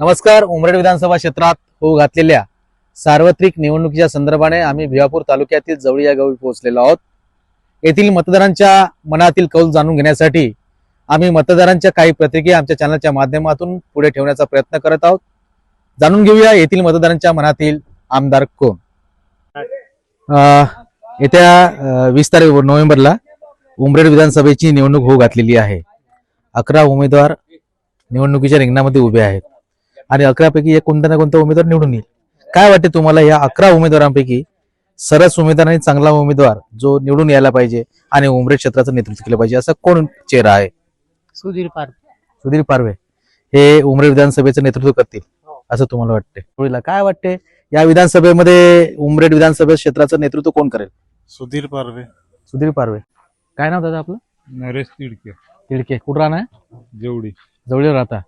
नमस्कार उमरेड विधानसभा क्षेत्रात होऊ घातलेल्या सार्वत्रिक निवडणुकीच्या संदर्भाने आम्ही भिवापूर तालुक्यातील जवळी या गावी पोहोचलेलो आहोत. येथील मतदारांच्या मनातील कौल जाणून घेण्यासाठी आम्ही मतदारांच्या काही प्रतिक्रिया आमच्या चॅनलच्या माध्यमातून पुढे ठेवण्याचा प्रयत्न करत आहोत. जाणून घेऊया येथील मतदारांच्या मनातील आमदार कोण. अं, येत्या वीस तारीख नोव्हेंबरला उमरेड विधानसभेची निवडणूक होऊ घातलेली आहे. अकरा उमेदवार निवडणुकीच्या रिंगणामध्ये उभे आहेत. आणि अकरापैकी एक कोणता ना कोणता उमेदवार निवडून येईल. काय वाटते तुम्हाला या अकरा उमेदवारांपैकी सरस उमेदवार आणि चांगला उमेदवार जो निवडून यायला पाहिजे आणि उमरेड क्षेत्राचं नेतृत्व केलं पाहिजे असा कोण चेहरा आहे? सुधीर पार सुधीर पारवे. हे उमरेड विधानसभेचं नेतृत्व करतील असं तुम्हाला वाटते होळीला काय वाटते या विधानसभेमध्ये उमरेड विधानसभा क्षेत्राचं नेतृत्व कोण करेल? सुधीर पारवे. सुधीर पारवे. काय नाव दादा आपलं? नरेश तिडके. तिडके. कुठं राहणार? जेवढी. जवळ राहता.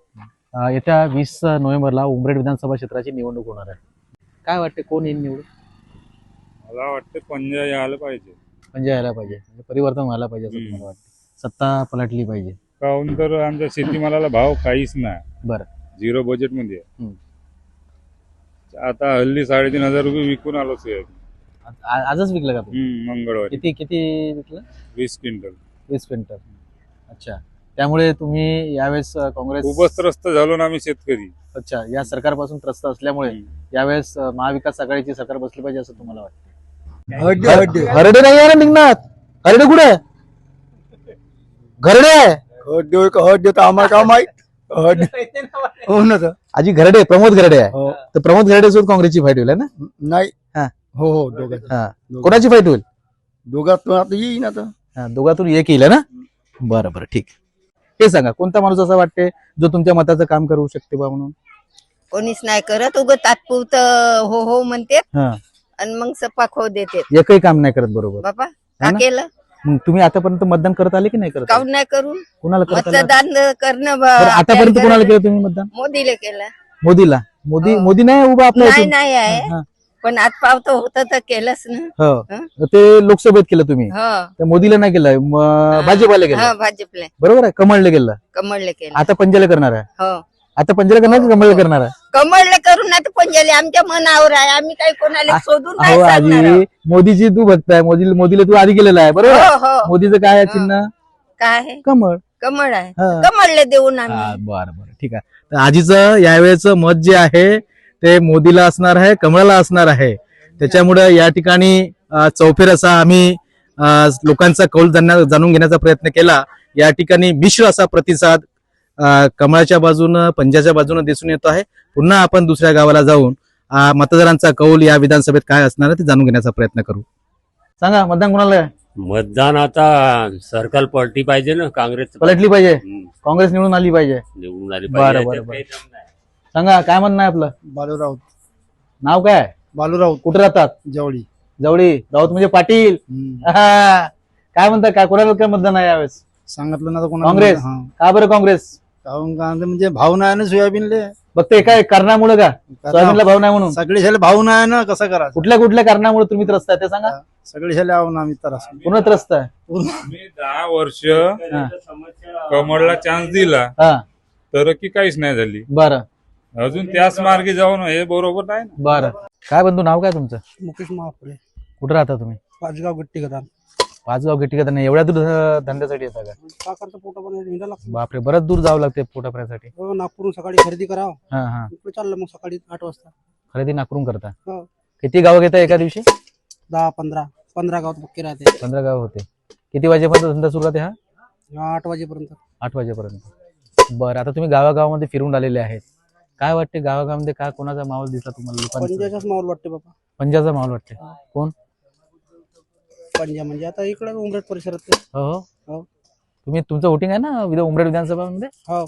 येत्या वीस नोव्हेंबरला उमरेड विधानसभा क्षेत्राची निवडणूक होणार आहे. काय वाटते कोण येईल निवडून? मला वाटतं पंजा यायला पाहिजे. म्हणजे यायला पाहिजे. म्हणजे परिवर्तन व्हायला पाहिजे असं हम्म. तुम्हाला वाटतं. सत्ता पलटली पाहिजे. काहून तर आमच्या शेतीमालाला भाव काहीच नाही. बरं. झिरो बजेटमध्ये आहे. हम्म. आता हल्ली साडेतीन हजार रुपये विकून आलो आ- आ- आजच विकलं का हम्म, मंगळवारी. किती किती विकलं? वीस क्विंटल. वीस क्विंटल. अच्छा. त्यामुळे तुम्ही यावेळेस काँग्रेस खूपच त्रस्त झालो ना आम्ही शेतकरी. अच्छा या सरकारपासून त्रस्त असल्यामुळे. यावेळेस महाविकास आघाडीची सरकार बसली पाहिजे असं तुम्हाला वाटतं? हड्डे हरडे. नाही आहे ना निघणार? हरडे कुठे आहे? घरडे आहे? हड्डे हड्डे तर आम्हाला काय माहीत? हड्डे हो ना आजी घरडे प्रमोद घरडे आहे. हो. तर प्रमोद घरडे सोबत काँग्रेसची फाईट होईल ना? नाही. हा. हो हो दोघात हा. कोणाची फाईट होईल? दोघात आता येईन आता. हा, दोघातून एक येईल ना? बरं बरं ठीक. हे सांगा कोणता माणूस असा वाटते जो तुमच्या मताचं काम करू शकते बा म्हणून? कोणीच नाही करत. उग तात्पुरत हो हो म्हणते हा. आणि मग सपाक हो देते. एकही काम नाही करत बरोबर. बापा हा का ना? केलं? मग तुम्ही आतापर्यंत मतदान करत आले की नाही करत? आले? काऊन नाही करू? कोणाला करत आले? मतदान करणं ब- बरं, आतापर्यंत आपल्याला कोणाला केलं तुम्ही मतदान? मोदीला केलं. मोदीला. मोदी हो. मोदी नाही उभा आपल्या नाही इथून. नाही आहे. हा, पण आज पावत होतं तर केलंच ना. हो? ते लोकसभेत केलं तुम्ही? हो. तर मोदीला नाही केलं? भाजपाला हा. केलं? भाजपले. बरोबर आहे कमळले केलं. कमळले केलं. आता पंजाला करणार आहे? हो. आता पंजाला करणार की कमळला करणार आहे? कमळले करून तर पंजाले आमच्या मनावर आहे. आम्ही काही कोणाला शोधून नाही अहो सांगणार आजी मोदीची तू भक्त आहे मोदी मोदीला तू आधी केलेला आहे बरोबर? आहे? हो हो. मोदीचं काय आहे चिन्ह? काय आहे? कमळ. कमळ आहे. हा. कमळले देऊन आम्ही. बरं बरं. ठीक आहे. तर आजीचं यावेळेचं मत जे आहे ते मोदीला असणार आहे कमळाला असणार आहे. त्याच्यामुळे या ठिकाणी चौफेर असा आम्ही लोकांचा कौल जाणून घेण्याचा प्रयत्न केला. या ठिकाणी मिश्र असा प्रतिसाद कमळाच्या बाजूनं पंजाच्या बाजूनं दिसून येतो आहे. पुन्हा आपण दुसऱ्या गावाला जाऊन मतदारांचा कौल या विधानसभेत काय असणार आहे ते जाणून घेण्याचा प्रयत्न करू. सांगा मतदान कोणाला? मतदान आता सरकार पलटी पाहिजे ना काँग्रेस पलटली पाहिजे. काँग्रेस निवडून आली पाहिजे. निवडून आली बरं, पाहिजे सांगा काय म्हणणं आहे आपलं? बालूराव नाव काय? बालूराव कुठे राहतात? जवळी. जवळी. राऊत म्हणजे पाटील. आहा. काय म्हणता काय कोणाला काय मतदान आहे यावेळेस? सांगितलं ना कोणाला काँग्रेस? हा. का बरं काँग्रेस? काहून का? ते म्हणजे भाव नाही ना सोयाबीनले. फक्त एका कारणामुळे का? सोयाबीनला भाव नाही म्हणून. सगळे शाले भाव नाही ना कसं करायचं? कुठल्या कुठल्या कारणामुळे तुम्ही त्रस्त आहे ते सांगा. सगळे शाले आहो ना आम्ही तर असं. पूर्ण त्रस्त आहे. मी दहा वर्ष हा. कमळला चान्स दिला. हा. तर की काहीच नाही झाली. बरं. अजून त्याच मार्गे जाऊन हे बरोबर नाही ना. बरं. काय बंधू नाव काय तुमचं? मुकेश महापुरे. कुठे राहता तुम्ही? पाचगाव गट्टी गदान पाचगाव गिट्टी का नाही एवढ्या दूर धंद्यासाठी येता का? करता पोटा पण हिंडा लागतो. बापरे बरंच दूर जावं लागते पोटापर्यंतसाठी हो, नागपूरहून सकाळी खरेदी करावं. हा हा. इकडे चाललं मग सकाळी आठ वाजता. खरेदी नाकरून करता? हो. किती गावं घेता एका दिवशी? दहा पंधरा. पंधरा गावात पक्के राहते. पंधरा गाव होते. किती वाजेपर्यंत धंदा सुरू राहते हा? आठ वाजेपर्यंत. आठ वाजेपर्यंत. बरं आता तुम्ही गावागावामध्ये फिरून आलेले आहेत. काय वाटते गावागावामध्ये काय कोणाचा माहोल दिसला तुम्हाला लोकांचा? माहोल वाटते बाबा. पंजाचा माहोल वाटते. कोण? पंजा म्हणजे आता इकडे उमरेट परिसरात हो हो. हो. तुम्ही तुमचं वोटिंग आहे ना विधा उमरेड विधानसभामध्ये? हो.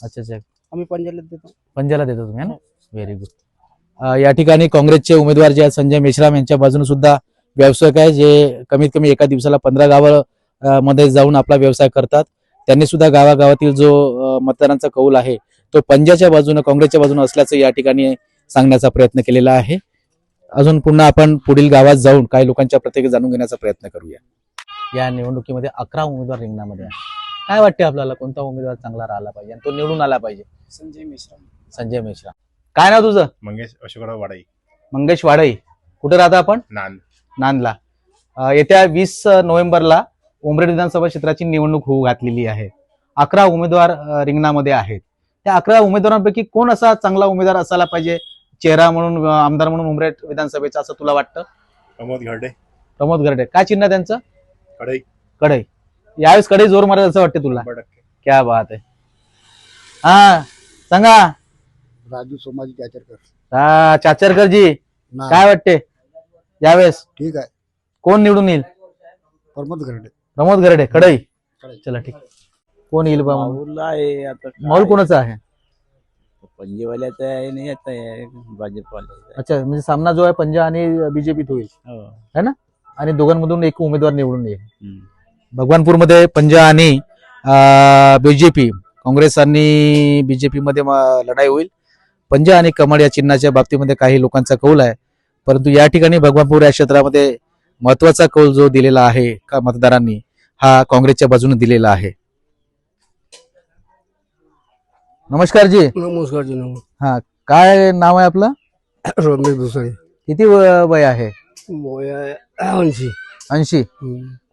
अच्छा अच्छा. आम्ही पंजाला देतो. पंजाला देता तुम्ही है ना? व्हेरी गुड या ठिकाणी काँग्रेसचे उमेदवार जे आहेत संजय मेश्राम यांच्या बाजूने सुद्धा व्यावसायिक आहे जे कमीत कमी एका दिवसाला पंधरा गावं अ, मध्ये जाऊन आपला व्यवसाय करतात. त्यांनी सुद्धा गावागावातील जो अ, मतदारांचा कौल आहे तो पंजाच्या बाजूने काँग्रेसच्या बाजूने असल्याचं या ठिकाणी सांगण्याचा प्रयत्न केलेला आहे. अजून पुन्हा आपण पुढील गावात जाऊन काही लोकांच्या प्रतिक्रिया जाणून घेण्याचा प्रयत्न करूया. या निवडणुकीमध्ये अकरा उमेदवार रिंगणामध्ये आहे काय वाटते आपल्याला? कोणता उमेदवार चांगला राहिला पाहिजे आणि तो निवडून आला पाहिजे? संजय मिश्रा. संजय मिश्रा. काय नाव तुझं? मंगेश अशोकराव वाडाई. मंगेश वाडई. कुठे राहता आपण? नांद नांदला येत्या वीस नोव्हेंबरला उमरेड विधानसभा क्षेत्राची निवडणूक होऊ घातलेली आहे. अकरा उमेदवार रिंगणामध्ये आहेत. त्या अकरा उमेदवारांपैकी कोण असा चांगला उमेदवार असायला पाहिजे? चेहरा म्हणून आमदार म्हणून उमरेड विधानसभेचा असं तुला वाटतं? प्रमोद घरडे. प्रमोद गरडे काय चिन्ह आहे त्यांचं? कढई. कढई. यावेळेस कढई जोर मारेल असं वाटतं तुला? क्या बात आहे. हा सांगा. राजू सोमाजी त्याचरकर हा चाचरकरजी. काय वाटते? यावेळेस? ठीक आहे. कोण निवडून येईल? प्रमोद घरडे. प्रमोद गरडे कडई कडई. चला ठीक कोण येईल बा? माऊल आहे आता? माहोल कोणाचा आहे पंजेवाल्याचं आहे नाही आता आहे भाजपवाल्याचं. अच्छा म्हणजे सामना जो आहे पंजा आणि बीजेपीत होईल हो. आणि दोघांमधून एक उमेदवार निवडून येईल हम्म. भगवानपूरमध्ये पंजा आणि बीजेपी काँग्रेस आणि बीजेपी मध्ये म- लढाई होईल पंजा आणि कमळ या चिन्हाच्या बाबतीमध्ये काही लोकांचा कौल आहे परंतु या ठिकाणी भगवानपूर या क्षेत्रामध्ये महत्त्वाचा कौल जो दिलेला आहे का मतदारांनी हा काँग्रेसच्या बाजूने दिलेला आहे नमस्कार जी. नमस्कार जी नमस्कार. काय नाव आहे आपलं? रमेश भुसाळे किती व- वय आहे? ऐंशी. ऐंशी.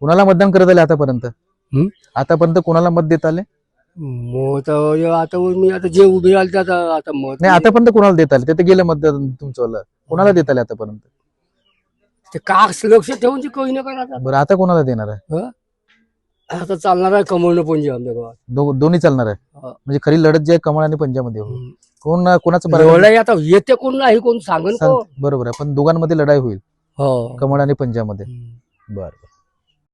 कुणाला मतदान करत आले आतापर्यंत? हम्म? आतापर्यंत कोणाला मत देत आले? मत आता मी आता जे उभे राहिले ते आता आता मत नाही आतापर्यंत कोणाला देत आले? ते तर गेलं मतदान तुमचं. वालं. कोणाला देत आले आतापर्यंत? ते का लक्ष ठेवून ते काही बरं आता कोणाला देणार आहे? आता चालणार आहे कमळणं पंजे आमच्या गावात. दो- दोन्ही चालणार आहे? हा. म्हणजे खरी लढत जी आहे कमळ आणि पंजामध्ये होईल. कोण कोणाचं एवढं आता येते कोण नाही कोण सांगन सांग- बरोबर आहे. पण दोघांमध्ये लढाई होईल. हो. कमळ आणि पंजामध्ये बरं.